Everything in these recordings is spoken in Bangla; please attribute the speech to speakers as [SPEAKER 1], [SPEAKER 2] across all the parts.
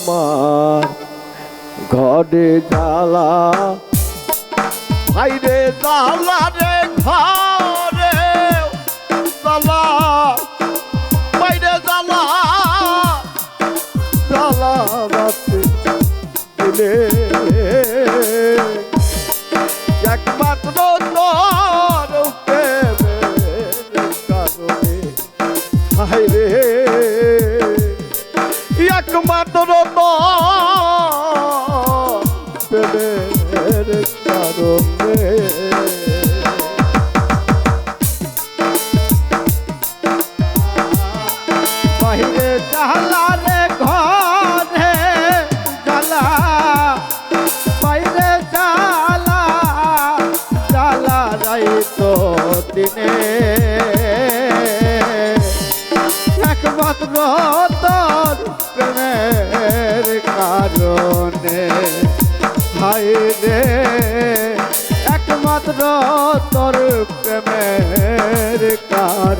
[SPEAKER 1] আমার ঘরে জ্বালা।
[SPEAKER 2] ভাইরে জালা রে ঘরে জ্বালা। বাইরে জ্বালা
[SPEAKER 1] জ্বালা রাতে
[SPEAKER 2] তোর
[SPEAKER 1] প্রেমের কারণে
[SPEAKER 2] তোর
[SPEAKER 1] প্রেমের কারণে।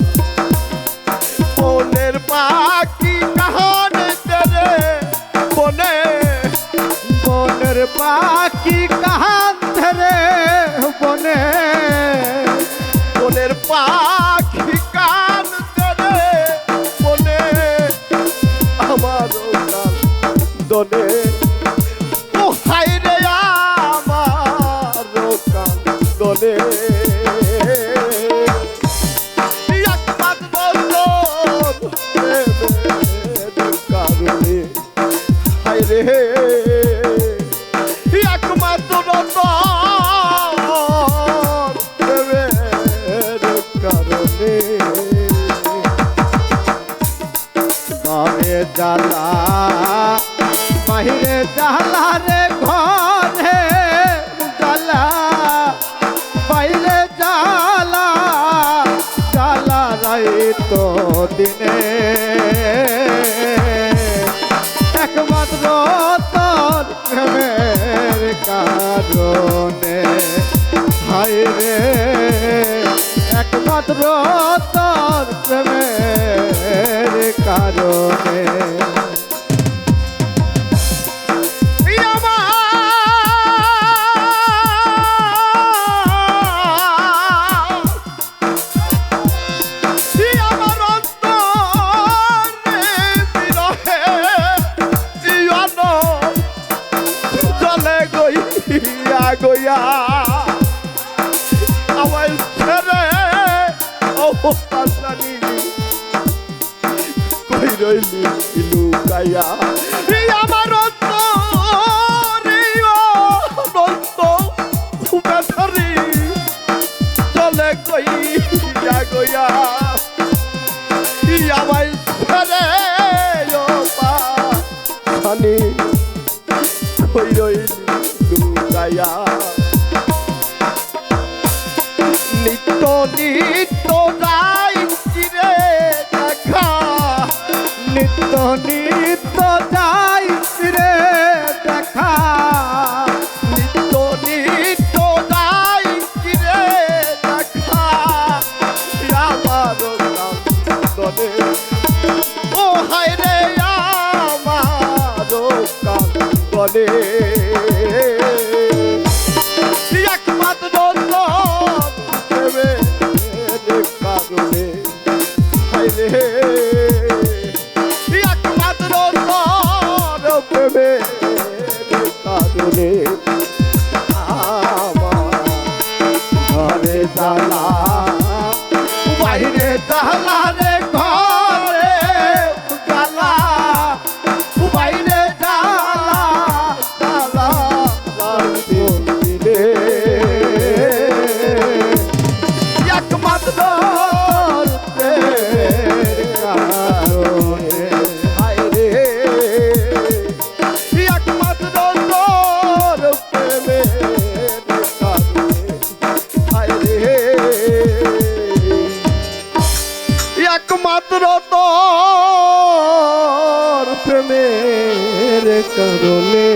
[SPEAKER 2] পাখি কাহান ধরে বনে। বনের পাখি কান ধরে বনে।
[SPEAKER 1] আমার দনে। কাল দনে।
[SPEAKER 2] একমাত্র তোর
[SPEAKER 1] প্রেমের
[SPEAKER 2] জ্বালা। বাহিরে জ্বালা রে, ঘরে জ্বালা। বাইরে জ্বালা জ্বালা রাইতো দিনে। একমাত্র তোর প্রেমের কারণে। রে, একমাত্র কারণে এই আমার এই আমার অন্তরে
[SPEAKER 1] রইলি লুকাইয়া
[SPEAKER 2] আমার অন্তরে অনন্ত ব্যথারি চলে গইয়া গইয়া আমায় ছেড়ে ও পা
[SPEAKER 1] খানি কই রইলি লুকাইয়া
[SPEAKER 2] নিত্য নিত্য
[SPEAKER 1] দনে
[SPEAKER 2] একমাত্র তোর
[SPEAKER 1] প্রেমের কারণে
[SPEAKER 2] একমাত্র তোর
[SPEAKER 1] প্রেমের
[SPEAKER 2] কারণে আমার ঘরে জ্বালা
[SPEAKER 1] বাইরে জ্বালা একমাত্র তোর
[SPEAKER 2] প্রেমের কারণে।